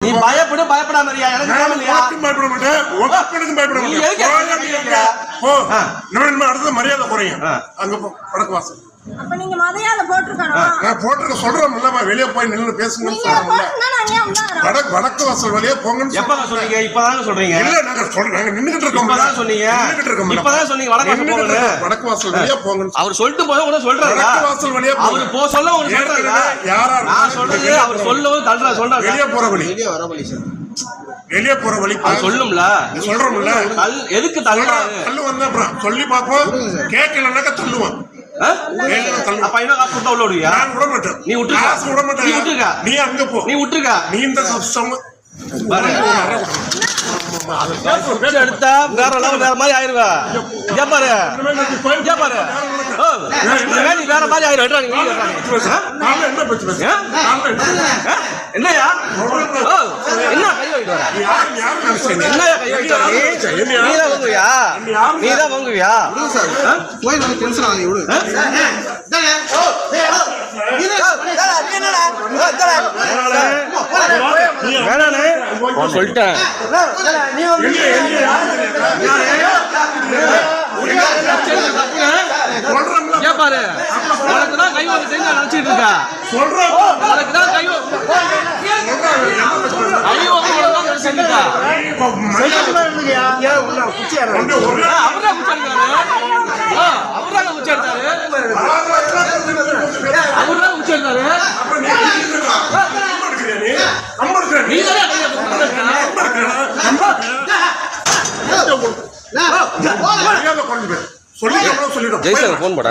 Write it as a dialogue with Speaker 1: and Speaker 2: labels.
Speaker 1: நீ பயப்படு பயப்படாம எனக்கு தேவை இல்லையா
Speaker 2: பயப்பட மாட்டேன். உன் அப்பனுக்கும் பயப்பட
Speaker 1: நீ
Speaker 2: மாட்டேன். அடுத்தது மரியாதை குறையும். அங்க வடக்கு வாசல்.
Speaker 3: அப்ப நீங்க மதையாத போட்டிருக்கணும்.
Speaker 2: நான் போட்டிருக்க சொல்றேன் வெளியே போய் நின்று பேசுங்கன்னு
Speaker 3: நீங்க
Speaker 2: வடக்கு வடக்கு வாசல் வழியே போங்கன்னு
Speaker 1: எப்ப
Speaker 2: சொல்றேன்.
Speaker 1: சொன்னீங்க. இப்பதாங்க சொல்றீங்க
Speaker 2: இல்ல நாங்க சொல்றோம் நாங்க நின்னுகிட்டு இருக்கோம்
Speaker 1: இப்பதான் சொன்னீங்க.
Speaker 2: நின்னுகிட்டு இருக்கோம் மேடம்.
Speaker 1: இப்பதான் சொன்னீங்க. வடக்கு வாசல்.
Speaker 2: இருக்கோம். வடக்கு வாசல் வழியா போங்கன்னு
Speaker 1: அவர் சொல்லிட்டு போத உடனே சொல்றாரு
Speaker 2: வடக்கு வாசல் வழியா போங்க.
Speaker 1: அவர் போ சொல்ல உனக்கு சொல்றாரு
Speaker 2: யாரா
Speaker 1: நான் சொல்றது
Speaker 2: வெளியே
Speaker 1: அவர்
Speaker 2: போற
Speaker 1: சொல்லவும் தள்ளுறா சொல்றாரு
Speaker 2: வெளியே போற வழி. வெளியே போற வழி.
Speaker 1: சொல்லும்ல.
Speaker 2: சொல்றோம்ல.
Speaker 1: எதுக்கு
Speaker 2: தள்ளு வந்தா அப்புறம் சொல்லி பாப்போம் கேட்கலன்னாக்க தள்ளுவான்
Speaker 1: நீ விட்டுருக்க. நீ
Speaker 2: அங்க போ.
Speaker 1: நீ விட்டுருக்க.
Speaker 2: நீ இந்த
Speaker 1: எடுத்தா வேற லெவல் வேற மாதிரி ஆயிருவ. இங்க பாரு. இங்க பாரு. ஓ, இனிமே நீ வேற மாதிரி ஆயிரும். ஆ?
Speaker 2: என்ன
Speaker 1: ஆ?
Speaker 2: நீ?
Speaker 1: நீதான் வாங்குவியா?
Speaker 4: போய் நான் டென்ஷன் ஆகி விடு
Speaker 1: சொல்லிட்டேன் பாரு உனக்கு தான் வந்து செஞ்சு நினைச்சிட்டு இருக்கா
Speaker 2: சொல்றோம்.
Speaker 1: உனக்கு தான் கை வந்து கை வந்து தான் நினைச்சிட்டு இருக்கா
Speaker 2: சொல்லிட்டு சொல்லிடும்
Speaker 1: ஜெய்சன் ஃபோன் போட